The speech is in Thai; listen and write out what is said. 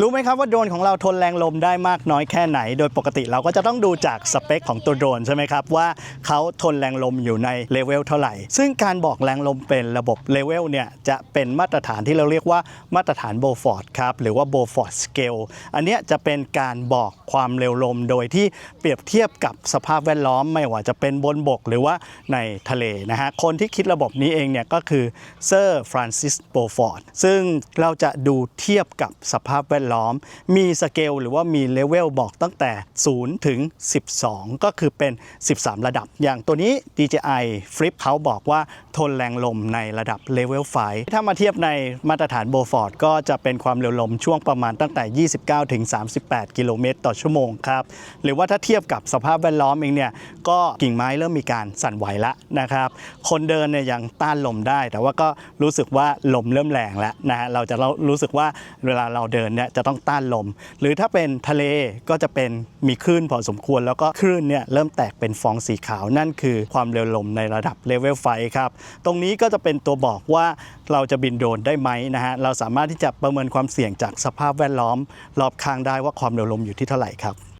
รู้ไหมครับว่าโดรนของเราทนแรงลมได้มากน้อยแค่ไหน โดยปกติเราก็จะต้องดูจากสเปคของตัวโดรนใช่ไหมครับว่าเขาทนแรงลมอยู่ในเลเวลเท่าไหร่ ซึ่งการบอกแรงลมเป็นระบบเลเวลเนี่ยจะเป็นมาตรฐานที่เราเรียกว่ามาตรฐานโบฟอร์ดครับหรือว่าโบฟอร์ดสเกลอันนี้จะเป็นการบอกความเร็วลมโดยที่เปรียบเทียบกับสภาพแวดล้อมไม่ว่าจะเป็นบนบกหรือว่าในทะเลนะฮะคนที่คิดระบบนี้เองเนี่ยก็คือเซอร์ฟรานซิสโบฟอร์ดซึ่งเราจะดูเทียบกับสภาพแวดล้อม มีสเกลหรือว่ามีเลเวลบอกตั้งแต่ 0 ถึง 12 ก็คือเป็น 13 ระดับ อย่างตัวนี้ DJI Flip เขาบอกว่าทนแรงลมในระดับเลเวล5ถ้ามาเทียบในมาตรฐานโบฟอร์ดก็จะเป็นความเร็วลมช่วงประมาณตั้งแต่ 29 ถึง 38 กิโลเมตรต่อชั่วโมงครับ หรือว่าถ้าเทียบกับสภาพแวดล้อมเองเนี่ยก็กิ่งไม้เริ่มมีการสั่นไหวล้วนะครับ คนเดินเนี่ยยังต้านลมได้ แต่ว่าก็รู้สึกว่าลมเริ่มแรงแล้วนะฮะเราจะรู้สึกว่าเวลาเราเดินเนี่ยจะต้องต้านลม หรือถ้าเป็นทะเลก็จะเป็นมีคลื่นพอสมควร แล้วก็คลื่นเนี่ยเริ่มแตกเป็นฟองสีขาวนั่นคือความเร็วลมในระดับเลเวลไฟครับตรงนี้ก็จะเป็นตัวบอกว่าเราจะบินโดรนได้ไหมนะฮะเราสามารถที่จะประเมินความเสี่ยงจากสภาพแวดล้อม รอบข้างได้ว่าความเร็วลมอยู่ที่เท่าไหร่ครับ